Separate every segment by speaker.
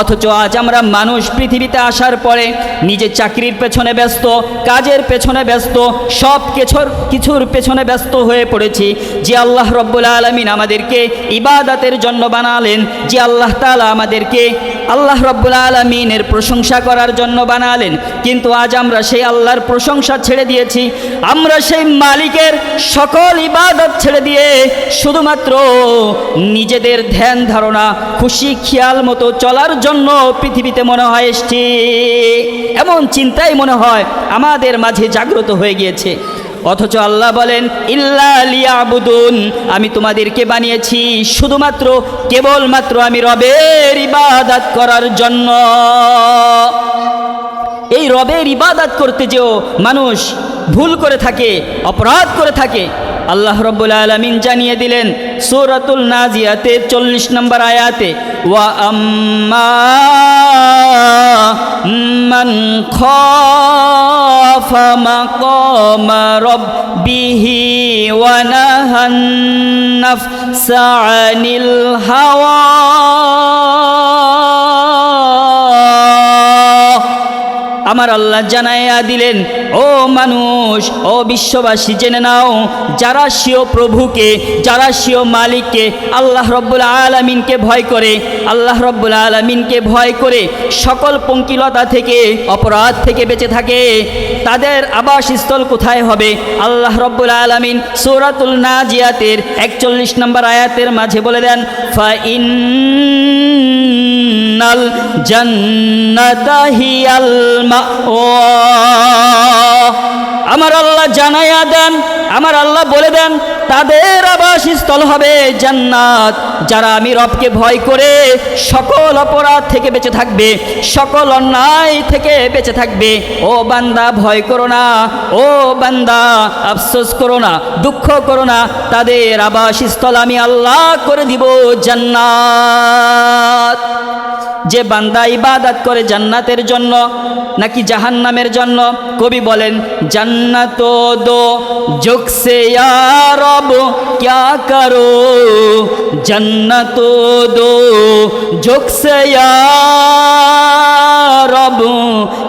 Speaker 1: অথচ আজ আমরা মানুষ পৃথিবীতে আসার পরে নিজের চাকরির পেছনে ব্যস্ত, কাজের পেছনে ব্যস্ত, সব কিছুর কিছুর পেছনে ব্যস্ত হয়ে পড়েছি। যে আল্লাহ রব্বুল আলমিন আমাদেরকে ইবাদাতের জন্য বানালেন, যে আল্লাহ তালা আমাদেরকে আল্লাহ রব্বুল আলমিনের প্রশংসা করার জন্য বানালেন, কিন্তু আজ আমরা সেই আল্লাহর প্রশংসা ছেড়ে দিয়েছি। আমরা সেই মালিকের সকল ইবাদত ছেড়ে দিয়ে শুধুমাত্র নিজেদের ধ্যান ধারণা, খুশি খেয়াল মতো চলার জন্য পৃথিবীতে মনে হয় এসছি। এমন চিন্তাই মনে হয় আমাদের মাঝে জাগ্রত হয়ে গিয়েছে। অথচ আল্লাহ বলেন, ইল্লা লিয়াবুদুন আমি তোমাদেরকে বানিয়েছি শুধুমাত্র, কেবলমাত্র আমি রবের ইবাদত করার জন্য। এই রবের ইবাদত করতে যেও মানুষ ভুল করে থাকে, অপরাধ করে থাকে। আল্লাহ রব্বুল আলমিন জানিয়ে দিলেন, সূরাতুল নাজিয়াতে চল্লিশ নম্বর আয়াতে, ওয়া আম্মা নাহান নাফসা আনিল হাওয়া। আমার আল্লাহ জানাইয়া দিলেন, ও মানুষ, ও বিশ্ববাসী, জেনে নাও, যারা সিও প্রভুকে, যারা সিও মালিককে আল্লাহ রব্বুল আলমিনকে ভয় করে, আল্লাহ রব্বুল আলমিনকে ভয় করে সকল পঙ্কিলতা থেকে, অপরাধ থেকে বেঁচে থাকে, তাদের আবাসস্থল কোথায় হবে? আল্লাহ রব্বুল আলমিন সৌরাতুল নাজিয়াতের একচল্লিশ নম্বর আয়াতের মাঝে বলে দেন, ফা ইন ইন্নাল জান্নাতা মাওয়া আমার আল্লাহ জানাইয়া দেন, আমার আল্লাহ বলে দেন, তাদের আবাসস্থল হবে জান্নাত। যারা আমি রবকে ভয় করে সকল অপরাধ থেকে বেঁচে থাকবে, সকল অন্যায় থেকে বেঁচে থাকবে, ও বান্দা ভয় করো না, ও বান্দা আফসোস করো না, দুঃখ করো না, তাদের আবাসস্থল আমি আল্লাহ করে দিব জান্নাত। যে বান্দা ইবাদত করে জান্নাতের জন্য, নাকি জাহান্নামের জন্য? কবি বলেন জান্নাত দো রব, ক্যা করো? জান্নাত দো যুগ রব,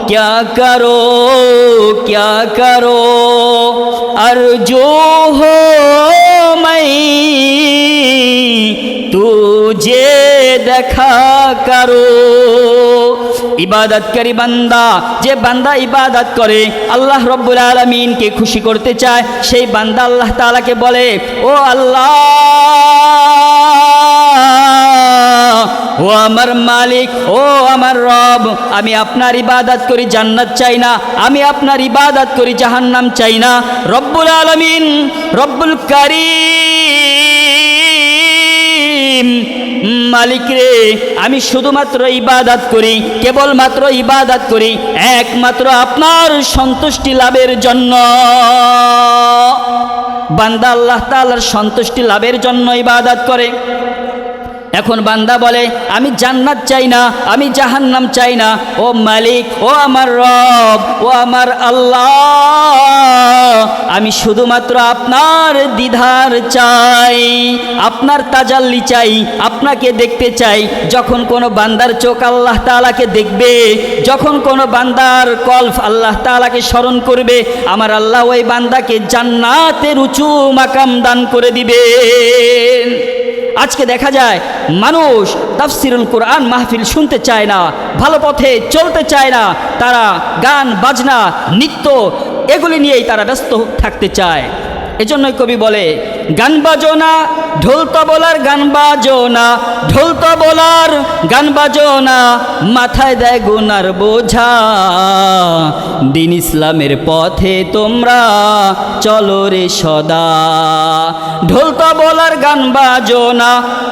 Speaker 1: ক্যা করো? ক্যা করো? আর जो हो मैं तुझे দেখা করো ইবাদতকারী বান্দা যে বান্দা ইবাদত করে আল্লাহ রব্বুল আলমিনকে খুশি করতে চায় সেই বান্দা আল্লাহ তালাকে বলে ও আল্লাহ ও আমার মালিক, ও আমার রব, আমি আপনার ইবাদত করি, জান্নাত চাই না। আমি আপনার ইবাদত করি, জাহান্নাম চাই না। রব্বুল আলমিন, রব্বুল কারিম। মালিক রে, আমি শুধুমাত্র ইবাদত করি, কেবলমাত্র ইবাদত করি, একমাত্র আপনার সন্তুষ্টি লাভের জন্য। বান্দা আল্লাহ তাআলার সন্তুষ্টি লাভের জন্য ইবাদত করে। এখন বান্দা বলে, আমি জান্নাত চাই না, আমি জাহান্নাম চাই না। ও মালিক, ও আমার রব, ও আমার আল্লাহ। আমি শুধুমাত্র আপনার দ্বিধার চাই, আপনার তাজাল্লি চাই, আপনাকে দেখতে চাই। যখন কোনো বান্দার চোখ আল্লাহ তালাকে দেখবে, যখন কোনো বান্দার কল্ফ আল্লাহ তালাকে স্মরণ করবে, আমার আল্লাহ ওই বান্দাকে জান্নাতের উঁচু মাকাম দান করে দিবেন। আজকে দেখা যায় মানুষ তাফসিরুল কোরআন মাহফিল শুনতে চায় না, ভালো পথে চলতে চায় না, তারা গান, বাজনা, নৃত্য, এগুলি নিয়েই তারা ব্যস্ত থাকতে চায়। এজন্যই কবি বলে গান বাজনা, ঢোল তবলার গান বাজনা, ঢোল তবলার গান বাজনা, মাথায় দেয় গুনার বোঝা। দিন ইসলামের পথে তোমরা চলো রে সদা। ঢোল তবলার গান বাজনা,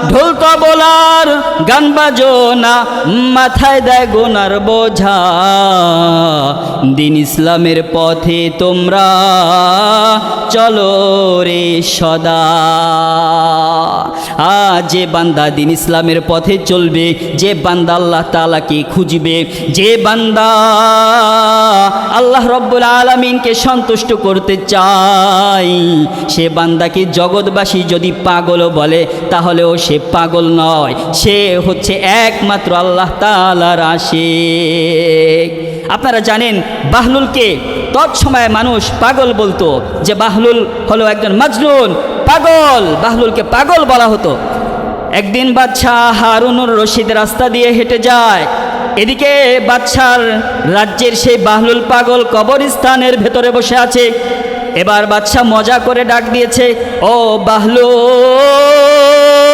Speaker 1: ঢোল তবলার গান বাজনা, মাথায় দেয় গোনার বোঝা। দিন ইসলামের পথে তোমরা চলো রে সদা। আ যে বান্দা দিন ইসলামের পথে চলবে, যে বান্দা আল্লাহ তালাকে খুঁজবে, যে বান্দা আল্লাহ রব্বুল আলমিনকে সন্তুষ্ট করতে চাই সে বান্দাকে জগৎবাসী যদি পাগল বলে, তাহলেও সে পাগল নয়। সে হচ্ছে একমাত্র আল্লাহ তালার আশেক। আপনারা জানেন বাহলুলকে তৎসময়ে মানুষ পাগল বলতো যে বাহলুল হলো একজন মাজনুন পাগল। বাহলুলকে পাগল বলা হতো। একদিন বাদশাহ হারুনুর রশিদ রাস্তা দিয়ে হেঁটে যায়। এদিকে বাদশার রাজ্যের সেই বাহলুল পাগল কবরস্থানের ভেতরে বসে আছে। এবার বাদশাহ মজা করে ডাক দিয়েছে, ও বাহলুল!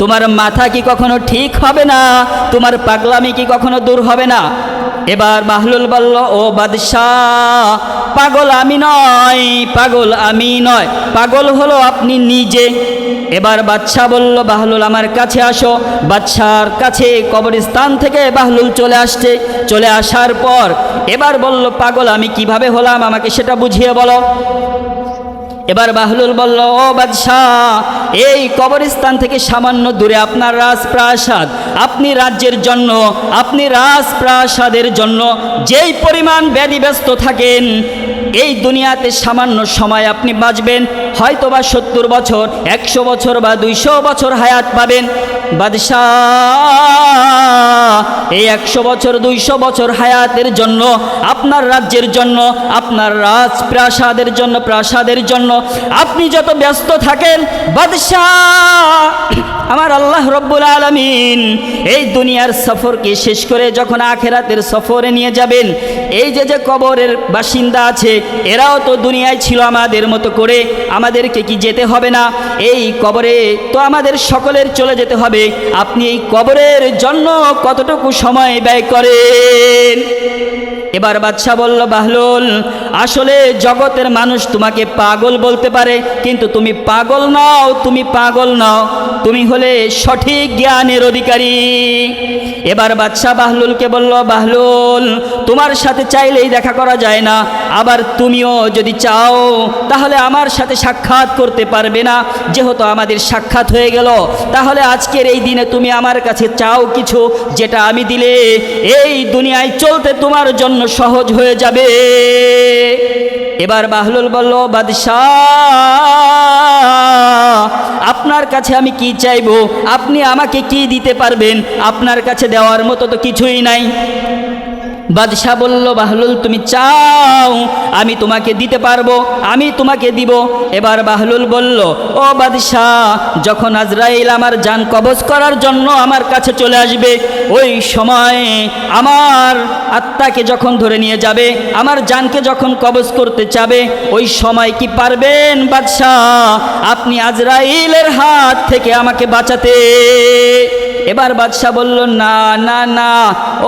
Speaker 1: তোমার মাথা কি কখনো ঠিক হবে না? তোমার পাগলামি কি কখনো দূর হবে না? এবার বাহলুল বলল, ও বাদশাহ, পাগল আমি নয়, পাগল আমি নয়। পাগল হলো আপনি নিজে। এবার বাদশাহ বলল, বাহলুল আমার কাছে আসো। বাদশার কাছে কবরস্থান থেকে বাহলুল চলে আসছে। চলে আসার পর এবার বলল, পাগল আমি কীভাবে হলাম? আমাকে সেটা বুঝিয়ে বলো। এবার বাহলুল বলল, ও বাদশাহ, এই কবরস্থান থেকে সামান্য দূরে আপনার রাজপ্রাসাদ। আপনি রাজ্যের জন্য, আপনি রাজপ্রাসাদের জন্য যেই পরিমাণ ব্যাধিব্যস্ত থাকেন এই দুনিয়াতে সামান্য সময় আপনি বাঁচবেন হয়তো বা সত্তর বছর, একশো বছর বা দুইশো বছর হায়াত পাবেন। বাদশাহ, এই একশো বছর, দুইশো বছর হায়াতের জন্য, আপনার রাজ্যের জন্য, আপনার রাজপ্রাসাদের জন্য, প্রাসাদের জন্য, আপনি যত ব্যস্ত থাকেন, বাদশাহ আমার আল্লাহ রব্বুল আলমিন এই দুনিয়ার সফরকে শেষ করে যখন আখেরাতের সফরে নিয়ে যাবেন, এই যে যে কবরের বাসিন্দা আছে, এরাও তো দুনিয়ায় ছিল আমাদের মতো করে, আমাদেরকে কি যেতে হবে না? এই কবরে তো আমাদের সকলের চলে যেতে হবে। আপনি এই কবরের জন্য কতটুকু সময় ব্যয় করেন? এবার বাদশাহ বলল, বাহলুল, আসলে জগতের মানুষ তোমাকে পাগল বলতে পারে, কিন্তু তুমি পাগল নাও, তুমি পাগল নাও, তুমি হলে সঠিক জ্ঞানের অধিকারী। এবার বাদশাহ বাহলুলকে বলল, বাহলুল, তোমার সাথে চাইলেই দেখা করা যায় না, আবার তুমিও যদি চাও, তাহলে আমার সাথে সাক্ষাৎ করতে পারবে না, যেহেতু আমাদের সাক্ষাৎ হয়ে গেল, তাহলে আজকের এই দিনে তুমি আমার কাছে চাও কিছু, যেটা আমি দিলে এই দুনিয়ায় চলতে তোমার জন্য সহজ হয়ে যাবে। এবার বাহলুল বলল, বাদশাহ, আপনার কাছে আমি কি চাইব? আপনি আমাকে কি দিতে পারবেন? আপনার কাছে দেওয়ার মতো তো কিছুই নাই। বাদশাহ বলল, বাহলুল, তুমি চাও, আমি তোমাকে দিতে পারব, আমি তোমাকে দিব। এবার বাহলুল বলল, ও বাদশাহ, যখন আজরাইল আমার যান কবজ করার জন্য আমার কাছে চলে আসবে, ওই সময় আমার আত্মাকে যখন ধরে নিয়ে যাবে, আমার জানকে যখন কবজ করতে চাবে, ওই সময় কি পারবেন বাদশাহ? আপনি আজরাইলের হাত থেকে আমাকে বাঁচাতে। এবার বাদশাহ বলল, না না না,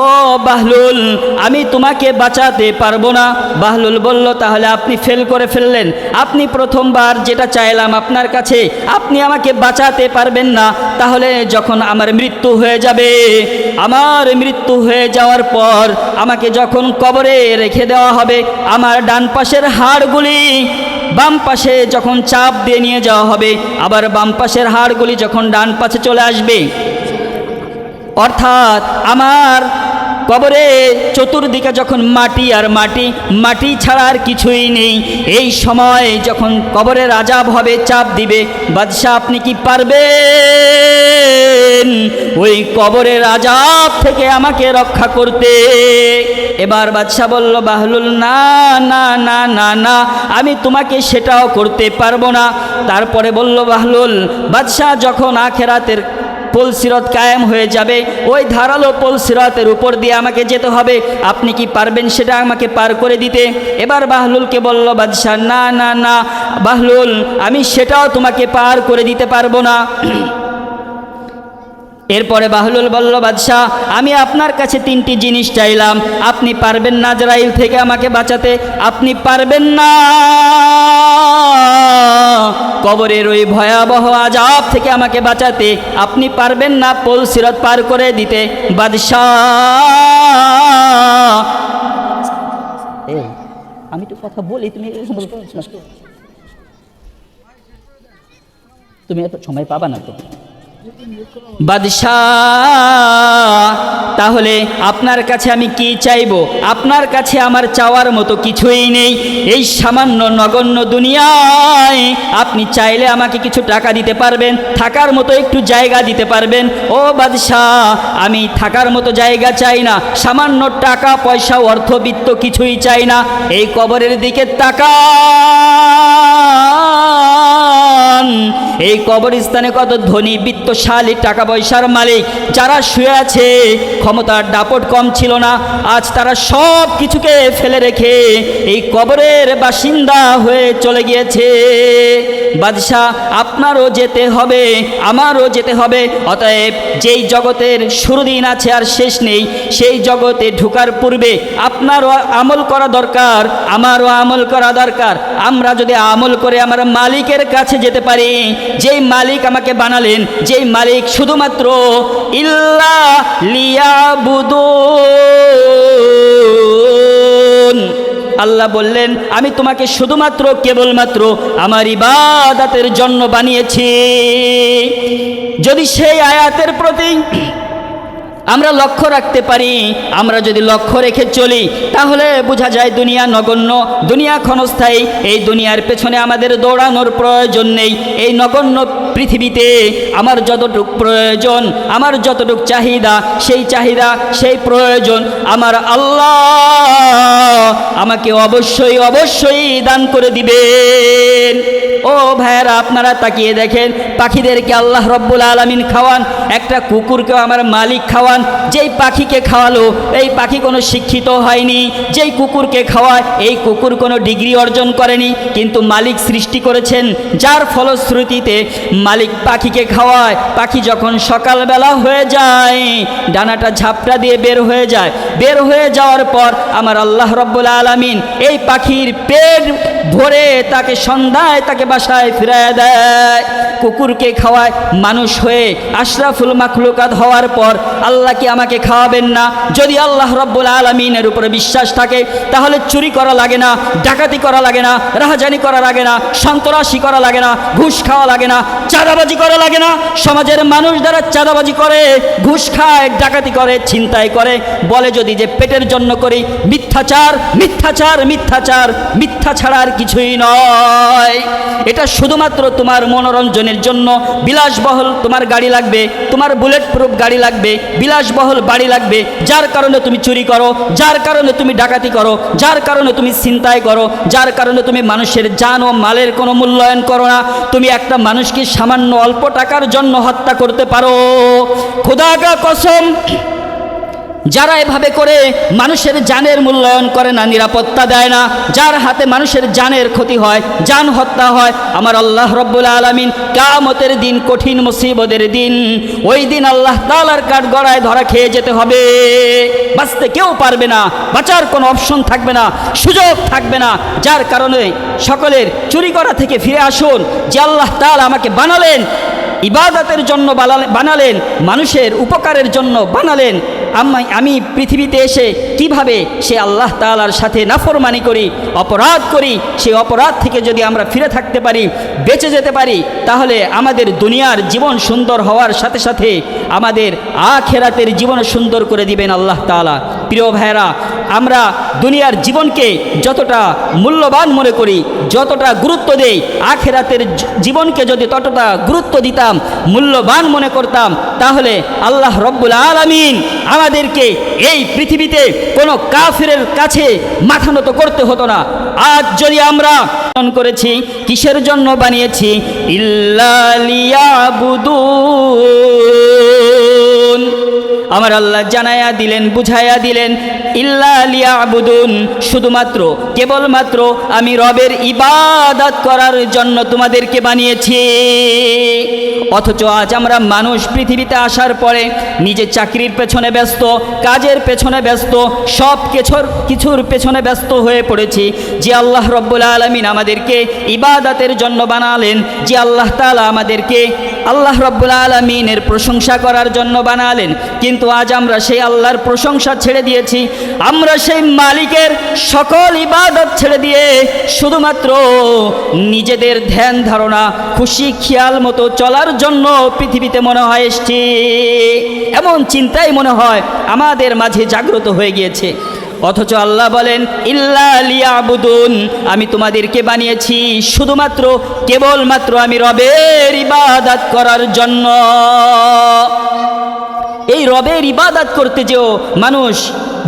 Speaker 1: ও বাহলুল আমি তোমাকে বাঁচাতে পারব না। বাহলুল বলল, তাহলে আপনি ফেল করে ফেললেন। আপনি প্রথমবার যেটা চাইলাম আপনার কাছে, আপনি আমাকে বাঁচাতে পারবেন না। তাহলে যখন আমার মৃত্যু হয়ে যাবে, আমার মৃত্যু হয়ে যাওয়ার পর আমাকে যখন কবরে রেখে দেওয়া হবে, আমার ডান পাশের হাড়গুলি বাম পাশে যখন চাপ দিয়ে নিয়ে যাওয়া হবে, আবার বাম পাশের হাড়গুলি যখন ডান পাশে চলে আসবে, অর্থাৎ আমার কবরে চতুর্দিকে যখন মাটি আর মাটি মাটি ছাড়া আর কিছুই নেই, এই সময় যখন কবরের আজাব হবে, চাপ দিবে, বাদশাহ আপনি কি পারবেন? ওই কবরের আজাব থেকে আমাকে রক্ষা করতে। এবার বাদশাহ বলল, বাহলুল, না না না না না, আমি তোমাকে সেটাও করতে পারব না। তারপরে বলল, বাহলুল, বাদশাহ যখন আখেরাতের পলসিরত কায়েম হয়ে যাবে। ওই ধারালো পোল সিরতের উপর দিয়ে আমাকে যেতে হবে। আপনি কি পারবেন সেটা আমাকে পার করে দিতে? এবার বাহলুলকে বলল, বাদশাহ, না না না, বাহলুল, আমি সেটাও তোমাকে পার করে দিতে পারব না। এরপরে বাহলুল বলল, বাদশাহ, আমি আপনার কাছে তিনটি জিনিস চাইলাম। আপনি পারবেন না জরাইল থেকে আমাকে বাঁচাতে। আপনি পারবেন না কবরের ওই ভয়াবহ আজাব থেকে আমাকে বাঁচাতে। আপনি পারবেন না পোল সিরত পার করে দিতে। বাদশাহ আমি তো কথা বলি, তুমি তুমি এত সময় পাবা না তো। বাদশাহ, তাহলে আপনার কাছে আমি কি চাইব? আপনার কাছে আমার চাওয়ার মতো কিছুই নেই। এই সামান্য নগণ্য দুনিয়ায় আপনি চাইলে আমাকে কিছু টাকা দিতে পারবেন, থাকার মতো একটু জায়গা দিতে পারবেন। ও বাদশাহ, আমি থাকার মতো জায়গা চাই না, সামান্য টাকা, পয়সা, অর্থবিত্ত কিছুই চাই না। এই কবরের দিকে তাকান এই কবরস্থানে কত ধনী, বিত্তশালী, টাকা পয়সার মালিক যারা শুয়ে আছে, ক্ষমতার দাপট কম ছিল না। আজ তারা সব কিছুকে ফেলে রেখে এই কবরের বাসিন্দা হয়ে চলে গিয়েছে। বাদশাহ, আপনারও যেতে হবে, আমারও যেতে হবে। অতএব যেই জগতের শুরু দিন আছে আর শেষ নেই, সেই জগতে ঢুকার পূর্বে আপনারও আমল করা দরকার, আমারও আমল করা দরকার। আমরা যদি আমল করে আমার মালিকের কাছে যেতে পারি যেই মালিক আমাকে বানালেন, যেই মালিক শুধুমাত্র, ইল্লা লিয়াবুদু আল্লাহ বললেন, আমি তোমাকে শুধুমাত্র, কেবলমাত্র আমার ইবাদাতের জন্য বানিয়েছি। যদি সেই আয়াতের প্রতি আমরা লক্ষ্য রাখতে পারি, আমরা যদি লক্ষ্য রেখে চলি, তাহলে বোঝা যায় দুনিয়া নগণ্য, দুনিয়া ক্ষণস্থায়ী, এই দুনিয়ার পেছনে আমাদের দৌড়ানোর প্রয়োজন নেই। এই নগণ্য পৃথিবীতে আমার যতটুক প্রয়োজন, আমার যতটুক চাহিদা, সেই চাহিদা, সেই প্রয়োজন আমার আল্লাহ আমাকে অবশ্যই অবশ্যই দান করে দিবেন। ও ভাইয়েরা, আপনারা তাকিয়ে দেখেন, পাখিদেরকে আল্লাহ রব্বুল আলমিন খাওয়ান, একটা কুকুরকেও আমার মালিক খাওয়ান যেই পাখিকে খাওয়ালো, এই পাখি কোনো শিক্ষিত হয়নি। যেই কুকুরকে খাওয়ায়, এই কুকুর কোনো ডিগ্রি অর্জন করেনি। কিন্তু মালিক সৃষ্টি করেছেন, যার ফলশ্রুতিতে মালিক পাখিকে খাওয়ায়। পাখি যখন সকালবেলা হয়ে যায়, ডানাটা ঝাপটা দিয়ে বের হয়ে যায়। বের হয়ে যাওয়ার পর আমার আল্লাহ রব্বুল আলমিন এই পাখির পেট ভরে তাকে সন্ধ্যায় তাকে বাসায় ফিরায় দেয়। কুকুরকে খাওয়ায় মানুষ হয়ে আশরাফুল মাখলুকাত হওয়ার পর আল্লাহ কি আমাকে খাওয়াবেন না? যদি আল্লাহ রব্বুল আলমিনের উপরে বিশ্বাস থাকে, তাহলে চুরি করা লাগে না, ডাকাতি করা লাগে না, রাহাজানি করা লাগে না, সন্ত্রাসী করা লাগে না, ঘুষ খাওয়া লাগে না, চাঁদাবাজি করা লাগে না। সমাজের মানুষ দ্বারা চাঁদাবাজি করে, ঘুষ খায়, ডাকাতি করে, ছিনতাই করে, বলে যদি যে পেটের জন্য করি, মিথ্যাচার মিথ্যাচার মিথ্যাচার, মিথ্যা ছাড়া আর কিছুই নয়। এটা শুধুমাত্র তোমার মনোরঞ্জনের জন্য। বিলাসবহল তোমার গাড়ি লাগবে, তোমার বুলেট প্রুফ গাড়ি লাগবে, বিলাসবহল বাড়ি লাগবে। যার কারণে তুমি চুরি করো, যার কারণে তুমি ডাকাতি করো, যার কারণে তুমি চিন্তায় করো, যার কারণে তুমি মানুষের জান ও মালের কোনো মূল্যায়ন করো না। তুমি একটা মানুষকে সামান্য অল্প টাকার জন্য হত্যা করতে পারো। খোদাগা কসম যারা এভাবে করে মানুষের জানের মূল্যায়ন করে না, নিরাপত্তা দেয় না, যার হাতে মানুষের জানের ক্ষতি হয়, জান হত্যা হয়, আমার আল্লাহ রব্বুল আলমিন কামতের দিন কঠিন মুসিবতের দিন, ওই দিন আল্লাহ তালার কাঠ গড়ায় ধরা খেয়ে যেতে হবে। বাঁচতে কেউ পারবে না, বাঁচার কোনো অপশন থাকবে না, সুযোগ থাকবে না। যার কারণে সকলের চুরি করা থেকে ফিরে আসুন, যে আল্লাহ তাল আমাকে বানালেন, ইবাদতের জন্য বানালে- বানালেন, মানুষের উপকারের জন্য বানালেন। আমি আমি পৃথিবীতে এসে কীভাবে সে আল্লাহ তালার সাথে নাফরমানি করি, অপরাধ করি সেই অপরাধ থেকে যদি আমরা ফিরে থাকতে পারি, বেঁচে যেতে পারি, তাহলে আমাদের দুনিয়ার জীবন সুন্দর হওয়ার সাথে সাথে আমাদের আখেরাতের জীবন সুন্দর করে দিবেন আল্লাহ তালা প্রিয় ভাইয়েরা, আমরা দুনিয়ার জীবনকে যতটা মূল্যবান মনে করি, যতটা গুরুত্ব দেই, আখেরাতের জীবনকে যদি ততটা গুরুত্ব দিতাম, মূল্যবান মনে করতাম, তাহলে আল্লাহ রব্বুল আলমিন আমাদেরকে এই পৃথিবীতে কোনো কাফিরের কাছে মাথা নত করতে হতো না। আজ যদি আমরা করেছি, কিসের জন্য বানিয়েছি? ইল্লালিয়াবুদুন আমার আল্লাহ জানায়া দিলেন বুঝাইয়া দিলেন, ইল্লা লিয়াবুদুন শুধুমাত্র, কেবলমাত্র আমি রবের ইবাদত করার জন্য তোমাদেরকে বানিয়েছি। অথচ আজ আমরা মানুষ পৃথিবীতে আসার পরে নিজে চাকরির পেছনে ব্যস্ত, কাজের পেছনে ব্যস্ত, সব কিছুর কিছুর পেছনে ব্যস্ত হয়ে পড়েছি। যে আল্লাহ রব্বুল আলমিন আমাদেরকে ইবাদতের জন্য বানালেন, যে আল্লাহ তালা আমাদেরকে আল্লাহ রব্বুল আলমিনের প্রশংসা করার জন্য বানালেন। কিন্তু আজ আমরা সেই আল্লাহর প্রশংসা ছেড়ে দিয়েছি। আমরা সেই মালিকের সকল ইবাদত ছেড়ে দিয়ে শুধুমাত্র নিজেদের ধ্যান ধারণা, খুশি খেয়াল মতো চলার জন্য পৃথিবীতে মনে হয় এসছি। এমন চিন্তাই মনে হয় আমাদের মাঝে জাগ্রত হয়ে গিয়েছে। অথচ আল্লাহ বলেন, ইল্লা লিয়াবুদুন। আমি তোমাদেরকে বানিয়েছি শুধুমাত্র, কেবলমাত্র আমি রবের ইবাদত করার জন্য। এই রবের ইবাদত করতে যেও মানুষ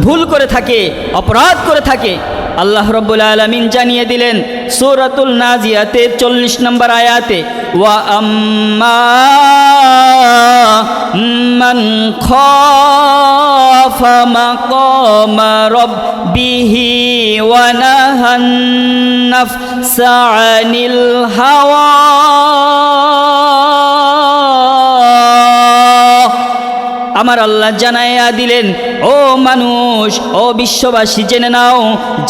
Speaker 1: ভুল করে থাকে, অপরাধ করে থাকে। আল্লাহ রব্বুল আলমিন জানিয়ে দিলেন, সূরাতুল নাজিয়াতে চল্লিশ নম্বর আয়াতে, ওয়া আম্মা মান খাফা মাকামা রাব্বিহি ওয়া নাহান নাফসা আনিল হাওয়া আল্লাহ জানাইয়া দিলেন, ও মানুষ, ও বিশ্ববাসী, জেনে নাও,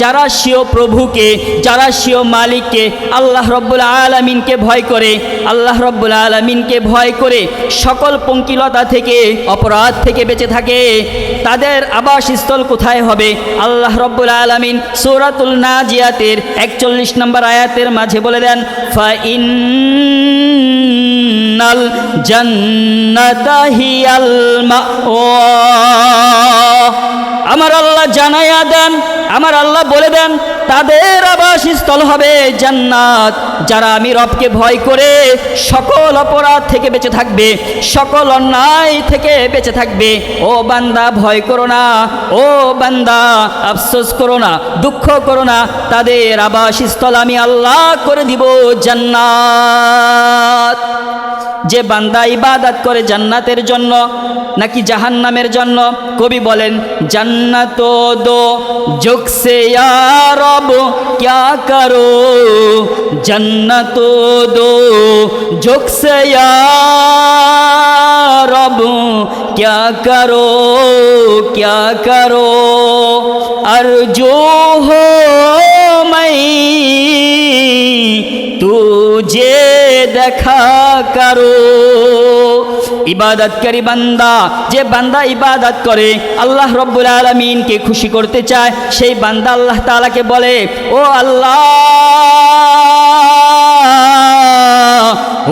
Speaker 1: যারা সিও প্রভুকে, যারা সিও মালিককে আল্লাহ রব্বুল আলমিনকে ভয় করে, আল্লাহ রব্বুল আলমিনকে ভয় করে সকল পঙ্কিলতা থেকে, অপরাধ থেকে বেঁচে থাকে, তাদের আবাসস্থল কোথায় হবে? আল্লাহ রব্বুল আলমিন সৌরাতুল নাজিয়াতের একচল্লিশ নম্বর আয়াতের মাঝে বলে দেন, ফা ইন জান্নাতা হিয়াল মাওয়া আমার আল্লাহ জানাইয়া দেন, আমার আল্লাহ বলে দেন, তাদের আবাসস্থল হবে জান্নাত। যারা আমি রবকে ভয় করে সকল অপরাধ থেকে বেঁচে থাকবে, সকল অন্যায় থেকে বেঁচে থাকবে। ও বান্দা, ভয় করো না। ও বান্দা, আফসোস করো না, দুঃখ করো না। তাদের আবাসস্থল আমি আল্লাহ করে দিব জান্নাত। যে বান্দা ইবাদত করে জান্নাতের জন্য নাকি জাহান নামের জন্য? কবি বলেন জান্নাত দো ক্যা করো? জান্নাত দো, জোকসে রব ক্যা করো ক্যা করো আর जो हो मैं तुझे দেখা করো ইবাদতকারী বান্দা যে বান্দা ইবাদত করে আল্লাহ রব্বুল আলমিনকে খুশি করতে চায় সেই বান্দা আল্লাহ তাআলাকে বলে ও আল্লাহ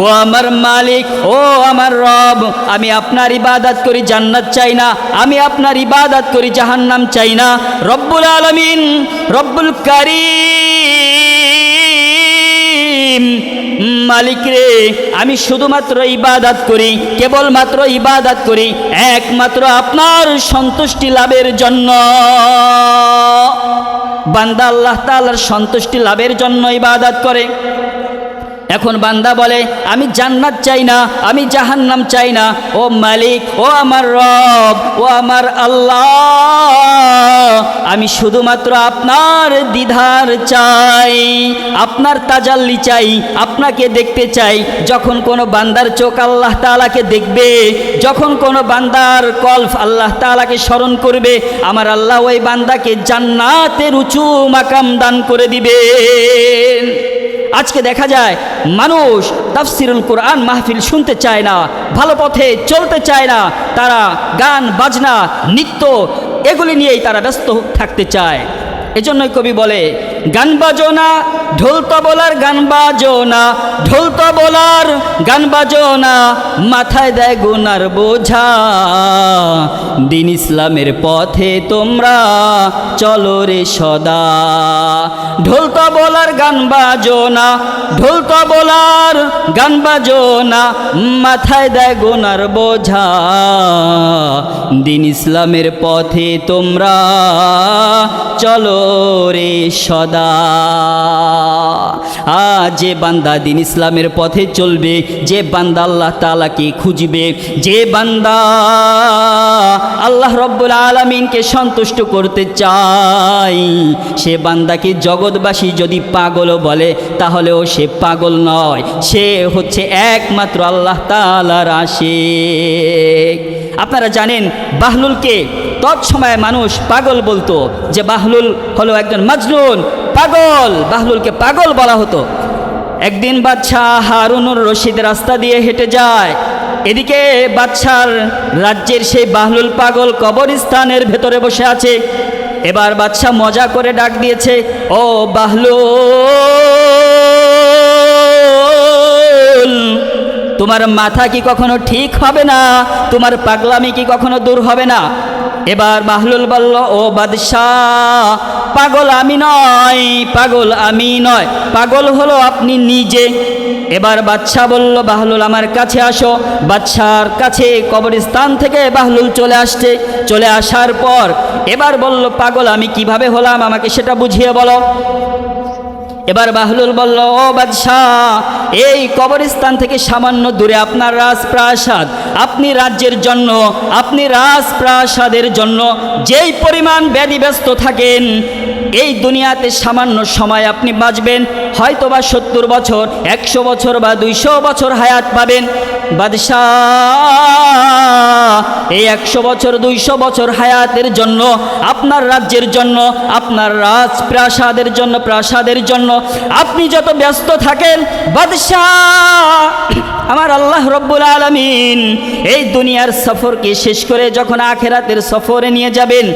Speaker 1: ও আমার মালিক, ও আমার রব, আমি আপনার ইবাদত করি, জান্নাত চাই না। আমি আপনার ইবাদত করি, জাহান্নাম চাই না। রব্বুল আলমিন, রব্বুল কারিম। মালিক রে, আমি শুধুমাত্র ইবাদত করি, কেবলমাত্র ইবাদত করি, একমাত্র আপনার সন্তুষ্টি লাভের জন্য। বান্দা আল্লাহ তাআলার সন্তুষ্টি লাভের জন্য ইবাদত করে। এখন বান্দা বলে, আমি জান্নাত চাই না, আমি জাহান্নাম চাই না। ও মালিক, ও আমার রব, ও আমার আল্লাহ। আমি শুধুমাত্র আপনার দ্বিধার চাই, আপনার তাজাল্লি চাই, আপনাকে দেখতে চাই। যখন কোনো বান্দার চোখ আল্লাহ তাআলাকে দেখবে, যখন কোনো বান্দার কল্ফ আল্লাহ তাআলাকে স্মরণ করবে, আমার আল্লাহ ওই বান্দাকে জান্নাতের উঁচু মাকাম দান করে দিবেন। আজকে দেখা যায়, মানুষ তাফসিরুল কোরআন মাহফিল শুনতে চায় না, ভালো পথে চলতে চায় না, তারা গান, বাজনা, নৃত্য, এগুলি নিয়েই তারা ব্যস্ত থাকতে চায়। এজন্যই কবি বলে গান বাজনা, ঢোল তবলার গান বাজনা, ঢোল তবলার গান বাজনা, মাথায় দেয় গুনার বোঝা। দিন ইসলামের পথে তোমরা চলো রে সদা। ঢোল তবলার গান বাজনা, ঢোল তবলার গান বাজনা, মাথায় দেয় গুনার বোঝা। দিন ইসলামের পথে তোমরা চলো রে সদা। আ যে বান্দা দিন ইসলামের পথে চলবে, যে বান্দা আল্লাহ তালাকে খুঁজবে, যে বান্দা আল্লাহ রব্বুল আলমিনকে সন্তুষ্ট করতে চাই সে বান্দাকে জগৎবাসী যদি পাগলও বলে, তাহলেও সে পাগল নয়। সে হচ্ছে একমাত্র আল্লাহ তালার আশেক। আপনারা জানেন বাহলুলকে তৎসময়ে মানুষ পাগল বলতো যে বাহলুল হলো একজন মাজনুন পাগল, বাহলুলকে পাগল বলা হতো। একদিন বাদশাহ হারুনুর রশিদ রাস্তা দিয়ে হেঁটে যায়। এদিকে বাদশার রাজ্যের সেই বাহলুল পাগল কবরস্থানের ভেতরে বসে আছে। এবার বাদশাহ মজা করে ডাক দিয়েছে, ও বাহলুল! তোমার মাথা কি কখনো ঠিক হবে না? তোমার পাগলামি কি কখনো দূর হবে না? এবার বাহলুল বলল, ও বাদশাহ, পাগল আমি নয়, পাগল আমি নয়। পাগল হলো আপনি নিজে। এবার বাদশাহ বলল, বাহলুল, আমার কাছে আসো। বাদশার কাছে কবরস্থান থেকে বাহলুল চলে আসছে। চলে আসার পর এবার বলল, পাগল, আমি কীভাবে হলাম? আমাকে সেটা বুঝিয়ে বলো। এবার বাহলুল বলল, ও বাদশাহ, এই কবরস্থান থেকে সামান্য দূরে আপনার রাজপ্রাসাদ। আপনি রাজ্যের জন্য, আপনি রাজপ্রাসাদের জন্য যেই পরিমাণ ব্যাধিব্যস্ত থাকেন, এই দুনিয়াতে সামান্য সময় আপনি বাঁচবেন। হয়তো বা সত্তর বছর, একশো বছর বা দুইশো বছর হায়াত পাবেন। বাদশাহ, এই একশো বছর, দুইশো বছর হায়াতের জন্য, আপনার রাজ্যের জন্য, আপনার রাজপ্রাসাদের জন্য, প্রাসাদের জন্য আপনি যত ব্যস্ত থাকেন, বাদশাহ, আমার আল্লাহ রব্বুল আলমিন এই দুনিয়ার সফরকে শেষ করে যখন আখেরাতের সফরে নিয়ে যাবেন,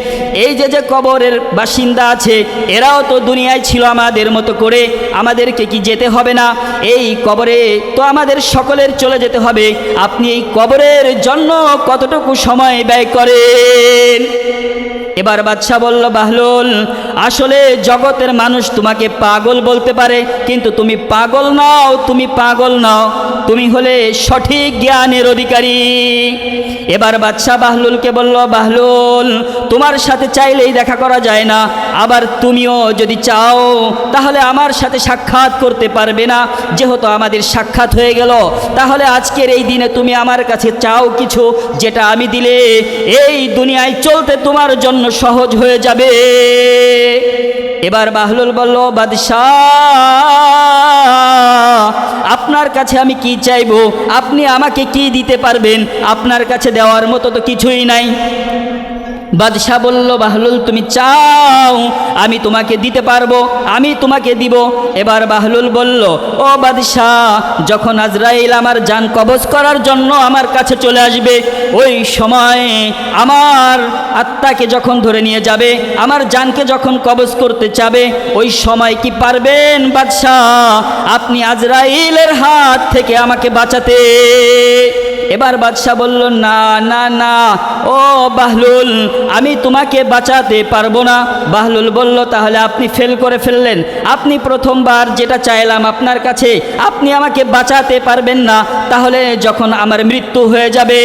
Speaker 1: এই যে যে কবরের বাসিন্দা আছে, এরাও তো দুনিয়ায় ছিল আমাদের মতো করে, আমাদেরকে কি যেতে হবে না? এই কবরে তো আমাদের সকলের চলে যেতে হবে। আপনি এই কবরের জন্য কতটুকু সময় ব্যয় করেন? এবার বাদশাহ বলল, বাহলুল আসলে জগতের মানুষ তোমাকে পাগল বলতে পারে, কিন্তু তুমি পাগল নাও, তুমি পাগল নাও। তুমি হলে সঠিক জ্ঞানের অধিকারী। এবার বাদশাহ বাহলুলকে বলল, বাহলুল, তোমার সাথে চাইলেই দেখা করা যায় না। আবার তুমিও যদি চাও, তাহলে আমার সাথে সাক্ষাৎ করতে পারবে না। যেহেতু আমাদের সাক্ষাৎ হয়ে গেল, তাহলে আজকের এই দিনে তুমি আমার কাছে চাও কিছু, যেটা আমি দিলে এই দুনিয়ায় চলতে তোমার জন্য সহজ হয়ে যাবে। এবার বাহলুল বলল, বাদশাহ, আপনার কাছে আমি কি চাইব? আপনি আমাকে কি দিতে পারবেন? আপনার কাছে দেওয়ার মতো তো কিছুই নাই। বাদশাহ বলল, বাহলুল, তুমি চাও, আমি তোমাকে দিতে পারব, আমি তোমাকে দিব। এবার বাহলুল বলল, ও বাদশাহ, যখন আজরাইল আমার যান কবজ করার জন্য আমার কাছে চলে আসবে, ওই সময় আমার আত্মাকে যখন ধরে নিয়ে যাবে, আমার জানকে যখন কবজ করতে চাবে, ওই সময় কি পারবেন বাদশাহ? আপনি আজরাইলের হাত থেকে আমাকে বাঁচাতে। এবার বাদশাহ বলল, না না না, ও বাহলুল আমি তোমাকে বাঁচাতে পারব না। বাহলুল বলল, তাহলে আপনি ফেল করে ফেললেন। আপনি প্রথমবার যেটা চাইলাম আপনার কাছে, আপনি আমাকে বাঁচাতে পারবেন না। তাহলে যখন আমার মৃত্যু হয়ে যাবে,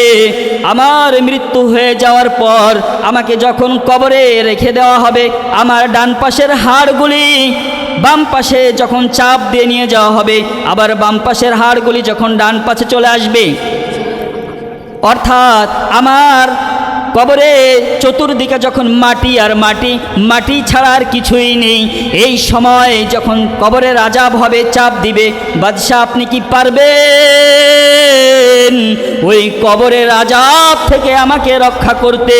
Speaker 1: আমার মৃত্যু হয়ে যাওয়ার পর আমাকে যখন কবরে রেখে দেওয়া হবে, আমার ডান পাশের হাড়গুলি বাম পাশে যখন চাপ দিয়ে নিয়ে যাওয়া হবে, আবার বাম পাশের হাড়গুলি যখন ডান পাশে চলে আসবে, অর্থাৎ আমার কবরে চতুর্দিকে যখন মাটি আর মাটি মাটি ছাড়া আর কিছুই নেই, এই সময় যখন কবরের আজাব হবে, চাপ দিবে, বাদশাহ আপনি কি পারবেন ওই কবরের আজাব থেকে আমাকে রক্ষা করতে?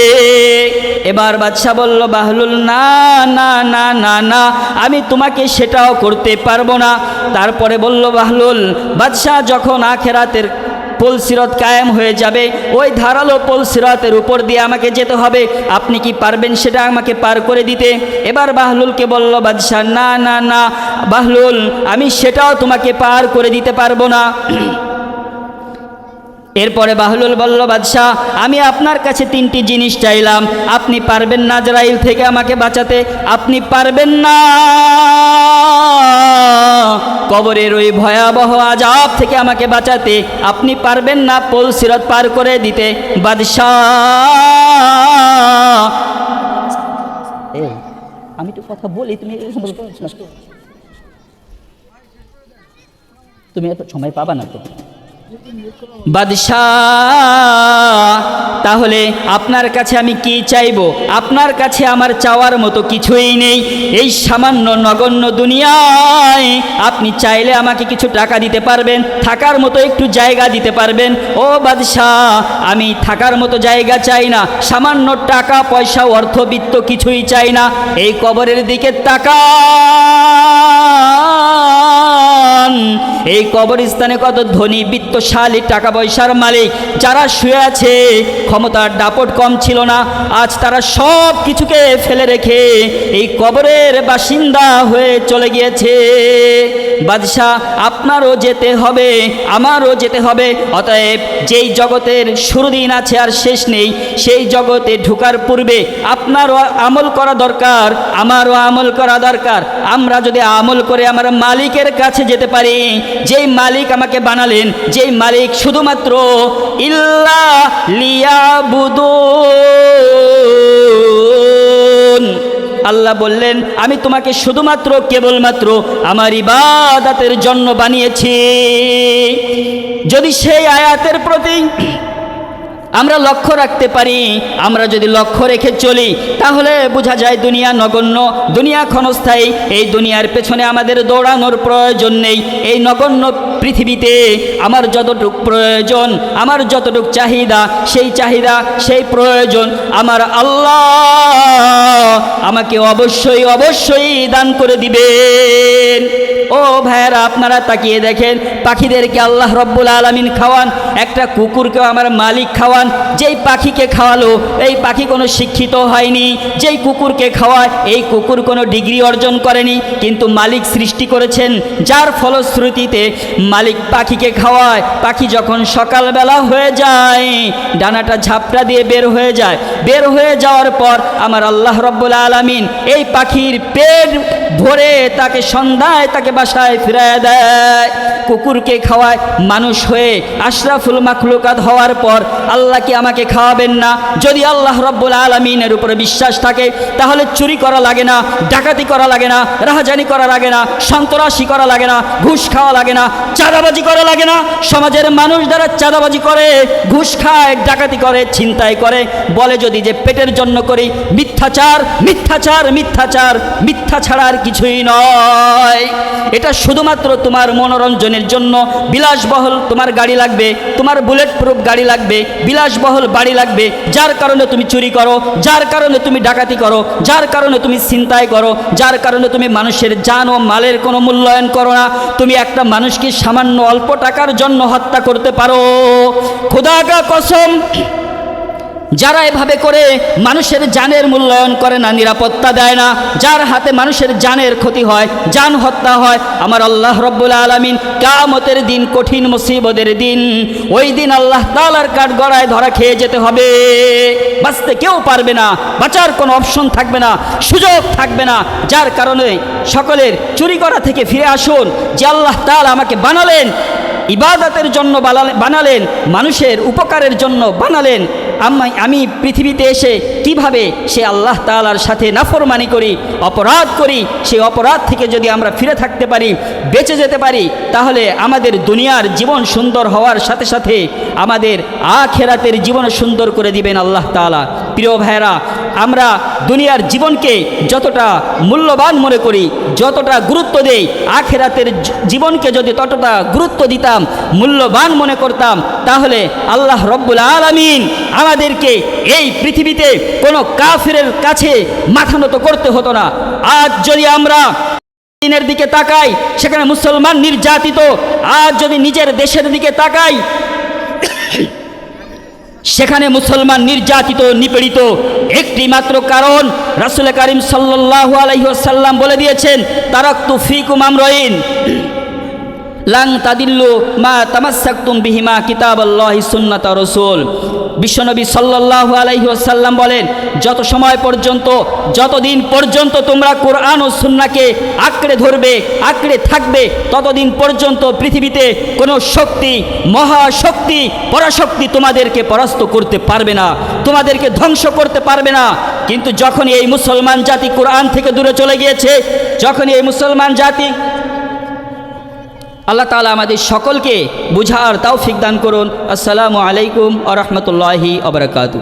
Speaker 1: এবার বাদশাহ বলল, বাহলুল, না না না না না, আমি তোমাকে সেটাও করতে পারব না। তারপরে বলল, বাহলুল, বাদশাহ যখন আখেরাতের পোল সিরত কায়েম হয়ে যাবে। ওই ধারালো পোল সিরতের উপর দিয়ে আমাকে যেতে হবে। আপনি কি পারবেন সেটা আমাকে পার করে দিতে? এবার বাহলুলকে বলল, বাদশাহ, না না না। বাহলুল, আমি সেটাও তোমাকে পার করে দিতে পারব না। এরপরে বাহলুল বলল, বাদশাহ, আমি আপনার কাছে তিনটি জিনিস চাইলাম। আপনি পারবেন না জরাইল থেকে আমাকে বাঁচাতে। আপনি পারবেন না কবরের ওই ভয়াবহ আজাব থেকে আমাকে বাঁচাতে আপনি পারবেন না পোল সিরত পার করে দিতে। বাদশাহ। আমি তো কথা বলি তুমি। তুমি এত সময় পাবা না তো। বাদশাহ, তাহলে আপনার কাছে আমি কি চাইব? আপনার কাছে আমার চাওয়ার মতো কিছুই নেই। এই সামান্য নগণ্য দুনিয়ায় আপনি চাইলে আমাকে কিছু টাকা দিতে পারবেন, থাকার মতো একটু জায়গা দিতে পারবেন। ও বাদশাহ, আমি থাকার মতো জায়গা চাই না, সামান্য টাকা, পয়সা, অর্থবিত্ত কিছুই চাই না। এই কবরের দিকে কবরস্থান এই কবরস্থানে কত ধনী বিত্তশালী টাকা পয়সার মালিক। যারা শুয়ে আছে, ক্ষমতার দাপট কম ছিল না। আজ তারা সব কিছুকে ফেলে রেখে এই কবরের বাসিন্দা হয়ে চলে গিয়েছে। বাদশাহ, আপনারও যেতে হবে, আমারও যেতে হবে। অতএব যেই জগতের শুরু দিন আছে আর শেষ নেই, সেই জগতে ঢোকার পূর্বে আপনারও আমল করা দরকার, আমারও আমল করা দরকার। আমরা যদি আমল করে আমার মালিকের কাছে যেতে পারি, যেই মালিক আমাকে বানালেন, যেই মালিক শুধুমাত্র ইল্লা লিয়াবুদুন। আল্লাহ বললেন, আমি তোমাকে শুধুমাত্র কেবলমাত্র আমার ইবাদাতের জন্য বানিয়েছি। যদি সেই আয়াতের প্রতি আমরা লক্ষ্য রাখতে পারি, আমরা যদি লক্ষ্য রেখে চলি, তাহলে বোঝা যায় দুনিয়া নগণ্য, দুনিয়া ক্ষণস্থায়ী, এই দুনিয়ার পেছনে আমাদের দৌড়ানোর প্রয়োজন নেই। এই নগণ্য পৃথিবীতে আমার যতটুক প্রয়োজন, আমার যতটুক চাহিদা, সেই চাহিদা, সেই প্রয়োজন আমার আল্লাহ আমাকে অবশ্যই অবশ্যই দান করে দিবেন। ও ভাইয়ারা, আপনারা তাকিয়ে দেখেন, পাখিদেরকে আল্লাহ রব্বুল আলমিন খাওয়ান, একটা কুকুরকেও আমার মালিক খাওয়ান যেই পাখিকে খাওয়ালো, এই পাখি কোনো শিক্ষিত হয়নি, যেই কুকুরকে খাওয়ায়, এই কুকুর কোনো ডিগ্রি অর্জন করেনি, কিন্তু মালিক সৃষ্টি করেছেন। যার ফলশ্রুতিতে মালিক পাখিকে খাওয়ায়, পাখি যখন সকালবেলা হয়ে যায়, ডানাটা ঝাপটা দিয়ে বের হয়ে যায়। বের হয়ে যাওয়ার পর আমার আল্লাহ রব্বুল আলমিন এই পাখির পেট ভরে তাকে সন্ধ্যায় তাকে বাসায় ফিরায় দেয়। কুকুরকে খাওয়ায় মানুষ হয়ে আশরাফুল মাখলুকাত হওয়ার পর আল্লাহ কি আমাকে খাওয়াবেন না? যদি আল্লাহ রব্বুল আলমিনের উপরে বিশ্বাস থাকে, তাহলে চুরি করা লাগে না, ডাকাতি করা লাগে না, রাহাজানি করা লাগে না সন্তরাশি করা লাগে না, ঘুষ খাওয়া লাগে না, চাঁদাবাজি করা লাগে না। সমাজের মানুষ যারা চাঁদাবাজি করে, ঘুষ খায়, ডাকাতি করে, ছিনতাই করে, বলে যদি যে পেটের জন্য করি, মিথ্যাচার মিথ্যাচার মিথ্যাচার, মিথ্যা ছাড়া আর কিছুই নয়। এটা শুধুমাত্র তোমার মনোরঞ্জনের জন্য, বিলাসবহল তোমার গাড়ি লাগবে, তোমার বুলেট প্রুফ গাড়ি লাগবে বিলাসবহল বাড়ি লাগবে। যার কারণে তুমি চুরি করো, যার কারণে তুমি ডাকাতি করো, যার কারণে তুমি চিন্তায় করো, যার কারণে তুমি মানুষের জান ও মালের কোনো মূল্যায়ন করো না। তুমি একটা মানুষকে সামান্য অল্প টাকার জন্য হত্যা করতে পারো। খুদাকা কসম যারা এভাবে করে মানুষের জানের মূল্যায়ন করে না, নিরাপত্তা দেয় না, যার হাতে মানুষের জানের ক্ষতি হয় যান হত্যা হয়, আমার আল্লাহ রব্বুল আলমিন কামতের দিন কঠিন মুসিবতের দিন, ওই দিন আল্লাহ তালার কাঠ গড়ায় ধরা খেয়ে যেতে হবে। বাঁচতে কেউ পারবে না, বাঁচার কোনো অপশন থাকবে না, সুযোগ থাকবে না। যার কারণে সকলের চুরি করা থেকে ফিরে আসুন, যে আল্লাহ তাল আমাকে বানালেন, ইবাদতের জন্য বানালে- বানালেন, মানুষের উপকারের জন্য বানালেন আমি আমি পৃথিবীতে এসে কীভাবে সে আল্লাহ তালার সাথে নাফরমানি করি, অপরাধ করি সেই অপরাধ থেকে যদি আমরা ফিরে থাকতে পারি, বেঁচে যেতে পারি, তাহলে আমাদের দুনিয়ার জীবন সুন্দর হওয়ার সাথে সাথে আমাদের আখেরাতের জীবন সুন্দর করে দিবেন আল্লাহ তালা প্রিয় ভাইরা আমরা দুনিয়ার জীবনকে যতটা মূল্যবান মনে করি, যতটা গুরুত্ব দেই, আখেরাতের জীবনকে যদি ততটা গুরুত্ব দিতাম, মূল্যবান মনে করতাম, তাহলে আল্লাহ রব্বুল আলমিন আমাদেরকে এই পৃথিবীতে কোনো কাফিরের কাছে মাথা নত করতে হতো না। আজ যদি আমরা দিনের দিকে তাকাই, সেখানে মুসলমান নির্যাতিত, আজ যদি নিজের দেশের দিকে তাকাই, সেখানে মুসলমান নির্যাতিত, নিপীড়িত, একটি মাত্র কারণ রাসুল করিম সাল্লাল্লাহু আলাইহি ওয়াসাল্লাম বলে দিয়েছেন, তারাক্তু ফিকুম আমরাইন। লাং তাদিল্লু মা তামাসাক্তুম বিহিমা কিতাব আল্লাহ সুন্নাত রসুল। বিশ্বনবী সাল্লাল্লাহু আলাইহি বলেন, যত সময় পর্যন্ত, যতদিন পর্যন্ত তোমরা কোরআন ও সুন্নাকে আঁকড়ে ধরবে, আঁকড়ে থাকবে, ততদিন পর্যন্ত পৃথিবীতে কোনো শক্তি, মহাশক্তি, পরাশক্তি তোমাদেরকে পরাস্ত করতে পারবে না, তোমাদেরকে ধ্বংস করতে পারবে না। কিন্তু যখন এই মুসলমান জাতি কোরআন থেকে দূরে চলে গিয়েছে যখন এই মুসলমান জাতি আল্লাহ তালা আমাদের সকলকে বুঝার তাও দান করুন। আসসালামু আলাইকুম আ রহমতুল্লাহি আবরকাতু